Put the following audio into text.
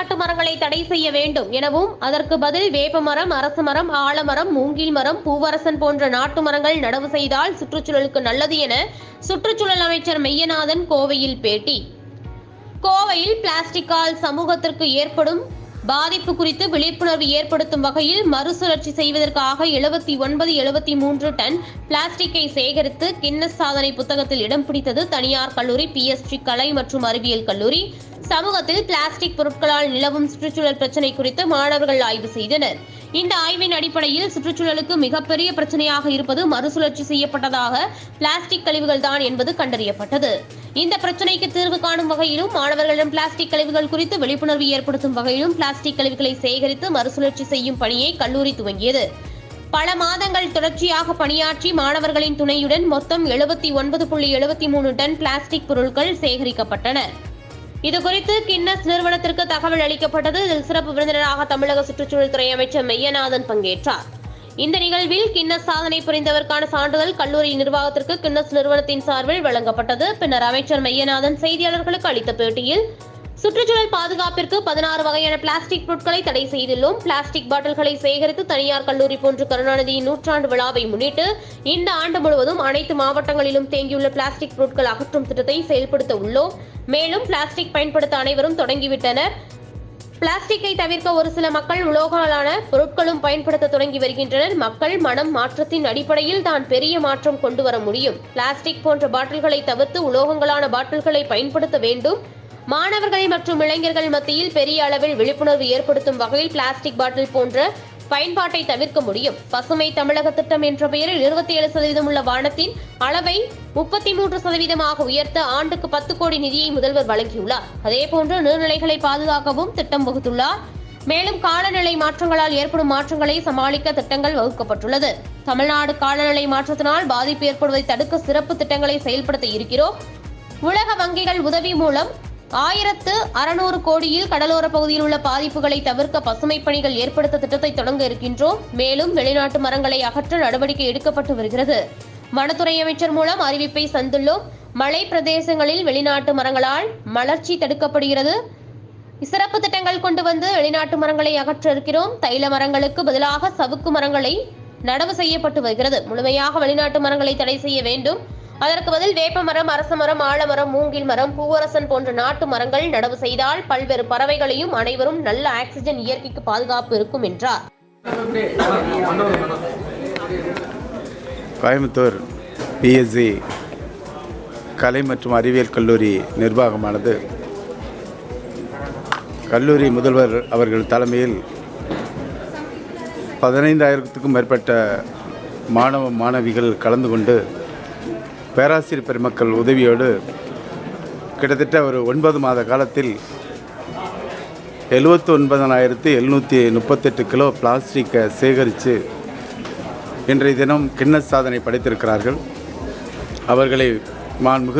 வெளிநாட்டு மரங்களை தடை செய்ய வேண்டும் எனவும் அதற்கு பதில் வேப்ப மரம் மரம் ஆலமரம் மூங்கில் மரம் பூவரசன் போன்ற நாட்டு மரங்கள் நடவு செய்தால் சுற்றுச்சூழலுக்கு நல்லது என சுற்றுச்சூழல் அமைச்சர் மெய்யநாதன் கோவையில் பேட்டி. கோவையில் பிளாஸ்டிக்கால் சமூகத்திற்கு ஏற்படும் பாதிப்பு குறித்து விழிப்புணர்வு ஏற்படுத்தும் வகையில் மறுசுழற்சி செய்வதற்காக எழுபத்தி ஒன்பது எழுபத்தி மூன்று டன் பிளாஸ்டிக்கை சேகரித்து கின்னஸ் சாதனை புத்தகத்தில் இடம் பிடித்தது தனியார் கல்லூரி பிஎஸ்டி கலை மற்றும் அறிவியல் கல்லூரி. சமூகத்தில் பிளாஸ்டிக் பொருட்களால் நிலவும் சுற்றுச்சூழல் பிரச்சினை குறித்து மாணவர்கள் ஆய்வு செய்தனர். இந்த ஆய்வின் அடிப்படையில் சுற்றுச்சூழலுக்கு மிகப்பெரிய பிரச்சனையாக இருப்பது மறுசுழற்சி செய்யப்பட்டதாக பிளாஸ்டிக் கழிவுகள் தான் என்பது கண்டறியப்பட்டது. இந்த பிரச்சனைக்கு தீர்வு காணும் வகையிலும் மாணவர்களிடம் பிளாஸ்டிக் கழிவுகள் குறித்து விழிப்புணர்வு ஏற்படுத்தும் வகையிலும் பிளாஸ்டிக் கழிவுகளை சேகரித்து மறுசுழற்சி செய்யும் பணியை கல்லூரி துவங்கியது. பல மாதங்கள் தொடர்ச்சியாக பணியாற்றி மாணவர்களின் துணையுடன் மொத்தம் எழுபத்தி ஒன்பது புள்ளி எழுபத்தி மூணு டன் பிளாஸ்டிக் பொருட்கள் சேகரிக்கப்பட்டன. இதுகுறித்து கின்னஸ் நிறுவனத்திற்கு தகவல் அளிக்கப்பட்டது. இதில் சிறப்பு விருந்தினராக தமிழக சுற்றுச்சூழல் துறை அமைச்சர் மெய்யநாதன் பங்கேற்றார். இந்த நிகழ்வில் கின்னஸ் சாதனை புரிந்தவருக்கான சான்றிதழ் கல்லூரி நிர்வாகத்திற்கு கின்னஸ் நிறுவனத்தின் சார்பில் வழங்கப்பட்டது. பின்னர் அமைச்சர் மெய்யநாதன் செய்தியாளர்களுக்கு அளித்த பேட்டியில் சுற்றுச்சூழல் பாதுகாப்பிற்கு பதினாறு வகையான பிளாஸ்டிக் பொருட்களை தடை செய்துள்ளோம். பிளாஸ்டிக் பாட்டில்களை சேகரித்து தனியார் கல்லூரி போன்று கருணாநிதியின் நூற்றாண்டு விழாவை முன்னிட்டு இந்த ஆண்டு முழுவதும் அனைத்து மாவட்டங்களிலும் தேங்கியுள்ள பிளாஸ்டிக் பொருட்கள் அகற்றும் திட்டத்தை செயல்படுத்த உள்ளோம். மேலும் பிளாஸ்டிக் பயன்படுத்த அனைவரும் தொடங்கிவிட்டனர். பிளாஸ்டிக்கை தவிர்க்க ஒரு சில மக்கள் உலோகங்களான பொருட்களும் பயன்படுத்த தொடங்கி வருகின்றனர். மக்கள் மனம் மாற்றத்தின் அடிப்படையில் தான் பெரிய மாற்றம் கொண்டு வர முடியும். பிளாஸ்டிக் போன்ற பாட்டில்களை தவிர்த்து உலோகங்களான பாட்டில்களை பயன்படுத்த வேண்டும். மாணவர்கள் மற்றும் இளைஞர்கள் மத்தியில் பெரிய அளவில் விழிப்புணர்வு ஏற்படுத்தும் வகையில் பிளாஸ்டிக் பாட்டில் போன்ற பயன்பாட்டை தவிர்க்க முடியும். பசுமை தமிழக திட்டம் என்ற பெயரில் இருபத்தி ஏழு சதவீதம் உள்ள வானத்தின் அளவை முப்பத்தி மூன்று சதவீதமாக உயர்த்த ஆண்டுக்கு பத்து கோடி நிதியை முதல்வர் வழங்கியுள்ளார். அதேபோன்று நீர்நிலைகளை பாதுகாக்கவும் திட்டம் வகுத்துள்ளார். மேலும் காலநிலை மாற்றங்களால் ஏற்படும் மாற்றங்களை சமாளிக்க திட்டங்கள் வகுக்கப்பட்டுள்ளது. தமிழ்நாடு காலநிலை மாற்றத்தினால் பாதிப்பு ஏற்படுவதை தடுக்க சிறப்பு திட்டங்களை செயல்படுத்த இருக்கிறோம். உலக வங்கிகள் உதவி மூலம் ஆயிரத்து அறுநூறு கோடியில் கடலோர பகுதியில் உள்ள பாதிப்புகளை தவிர்க்க பசுமை பணிகள் ஏற்படுத்த திட்டத்தை தொடங்க இருக்கின்றோம். மேலும் வெளிநாட்டு மரங்களை அகற்ற நடவடிக்கை எடுக்கப்பட்டு வருகிறது. வனத்துறை அமைச்சர் மூலம் அறிவிப்பை சந்துள்ளோம். மலை பிரதேசங்களில் வெளிநாட்டு மரங்களால் மலர்ச்சி தடுக்கப்படுகிறது. சிறப்பு திட்டங்கள் கொண்டு வந்து வெளிநாட்டு மரங்களை அகற்ற இருக்கிறோம். தைல மரங்களுக்கு பதிலாக சவுக்கு மரங்களை நடவு செய்யப்பட்டு வருகிறது. முழுமையாக வெளிநாட்டு மரங்களை தடை செய்ய வேண்டும். அதற்கு பதில் வேப்பமரம் அரச மரம் ஆலமரம் மூங்கில் மரம் பூவரசன் போன்ற நாட்டு மரங்கள் நடவு செய்தால் பல்வேறு பறவைகளையும் அனைவரும் நல்ல ஆக்சிஜன் இயற்கைக்கு பாதுகாப்பு இருக்கும் என்றார். கோயம்புத்தூர் பிஎஸ்சி கலை மற்றும் அறிவியல் கல்லூரி நிர்வாகமானது. கல்லூரி முதல்வர் அவர்கள் தலைமையில் பதினைந்தாயிரத்துக்கும் மேற்பட்ட மாணவ மாணவிகள் கலந்து கொண்டு பேராசிரியர் பெருமக்கள் உதவியோடு கிட்டத்தட்ட ஒரு ஒன்பது மாத காலத்தில் எழுபத்தி ஒன்பதனாயிரத்து எழுநூற்றி முப்பத்தெட்டு கிலோ பிளாஸ்டிக்கை சேகரித்து இன்றைய தினம் கின்னஸ் சாதனை படைத்திருக்கிறார்கள். அவர்களை மாண்புமிகு